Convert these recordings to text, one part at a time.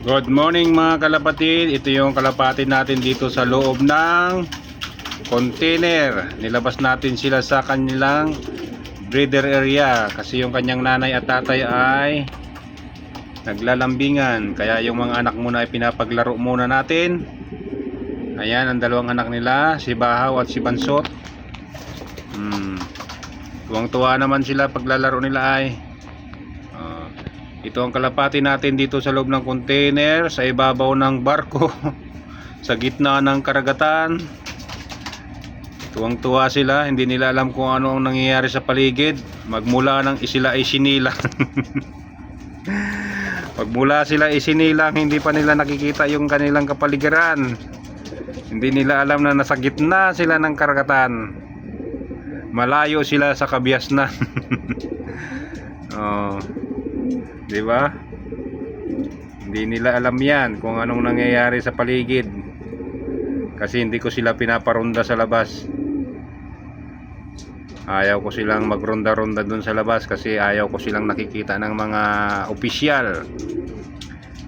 Good morning mga kalapatid. Ito yung kalapatid natin dito sa loob ng container. Nilabas natin sila sa kanilang breeder area kasi yung kanyang nanay at tatay ay naglalambingan. Kaya yung mga anak muna ay pinapaglaro muna natin. Ayan ang dalawang anak nila, si Bahaw at si Bansot. Hmm. Tuwang-tuwa naman sila paglalaro nila ay. Ito ang kalapati natin dito sa loob ng container, sa ibabaw ng barko, sa gitna ng karagatan. Tuwang-tuwa sila, hindi nila alam kung ano ang nangyayari sa paligid. Magmula nang sila ay sinilang. Pagmula sila isinilang, hindi pa nila nakikita yung kanilang kapaligiran. Hindi nila alam na nasa gitna sila ng karagatan. Malayo sila sa kabiasnan. oh. 'Di ba? Hindi nila alam 'yan kung anong nangyayari sa paligid. Kasi hindi ko sila pinaparonda sa labas. Ayaw ko silang magronda-ronda dun sa labas kasi ayaw ko silang nakikita ng mga opisyal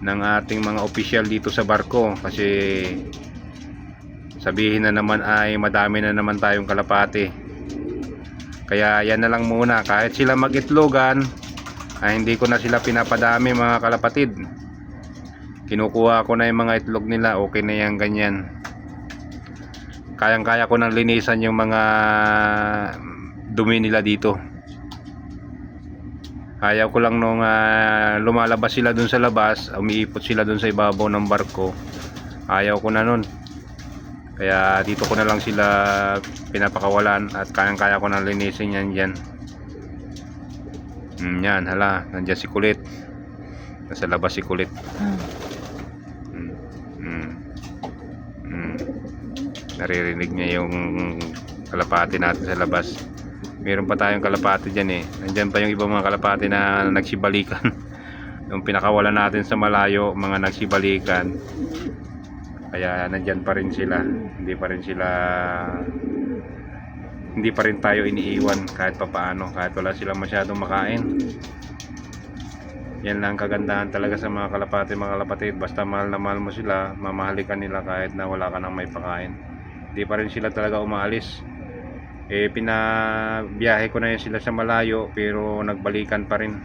ng ating mga opisyal dito sa barko kasi sabihin na naman ay madami na naman tayong kalapati kaya yan na lang muna kahit sila magitlogan ay hindi ko na sila pinapadami mga kalapatid. Kinukuha ko na yung mga itlog nila okay na yan ganyan. Kayang kaya ko nang linisan yung mga dumi nila dito. Ayaw ko lang nung ah, lumalabas sila dun sa labas umiipot sila dun sa ibabaw ng barko. Ayaw ko na nun. Kaya dito ko na lang sila pinapakawalan at kayang-kaya ko na linisin yan dyan. Mm, yan, hala, nandiyan si Kulit. Nasa labas si Kulit. Mm, mm, mm. Naririnig niya yung kalapati natin sa labas. Meron pa tayong kalapati dyan eh. Nandyan pa yung ibang mga kalapati na nagsibalikan. yung pinakawalan natin sa malayo, mga nagsibalikan kaya nandyan pa rin sila hindi pa rin sila hindi pa rin tayo iniiwan kahit papaano kahit wala silang masyadong makain. Yan lang kagandahan talaga sa mga kalapati mga kalapatid basta mahal na mahal mo sila mamahalikan nila kahit na wala ka nang may pakain. Hindi pa rin sila talaga umaalis. Eh pinabiyahe ko na yan sila sa malayo pero nagbalikan pa rin.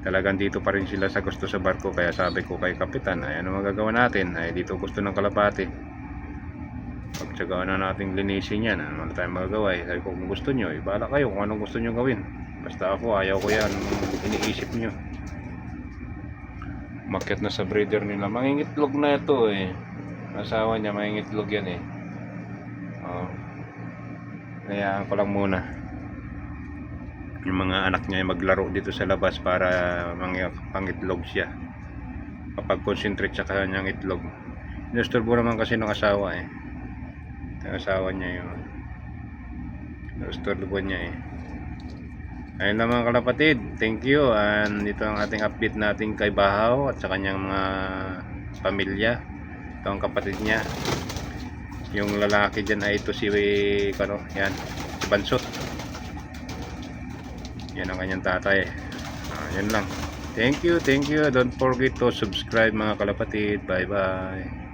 Talagang dito pa rin sila sa gusto sa barko kaya sabi ko kay kapitan ay ano magagawa natin. Ay dito gusto ng kalapati pagtsagaan na nating linisin yan ano na tayo magagawa eh. sabi ko kung gusto nyo ibala kayo kung anong gusto nyo gawin. Basta ako ayaw ko yan iniisip nyo. Makyat na sa breeder nila. Mangingitlog na ito eh. Asawa niya mangingitlog yan eh. Oh. hayaan ko lang muna. Yung mga anak niya maglaro dito sa labas para mga pangitlog siya. Kapag concentrate sa kanyang itlog. Inusturbo naman kasi ng asawa eh yung asawa niya yung inusturbo niya eh. Ayun mga kalapatid thank you. And ito ang ating update natin kay Bahaw at sa kanyang mga pamilya. Ito ang kapatid niya. Yung lalaki dyan ay ito si ano, yan, si Bansot yan ang kanyang tatay. Ah, yan lang. Thank you thank you. Don't forget to subscribe mga kalapatid. Bye bye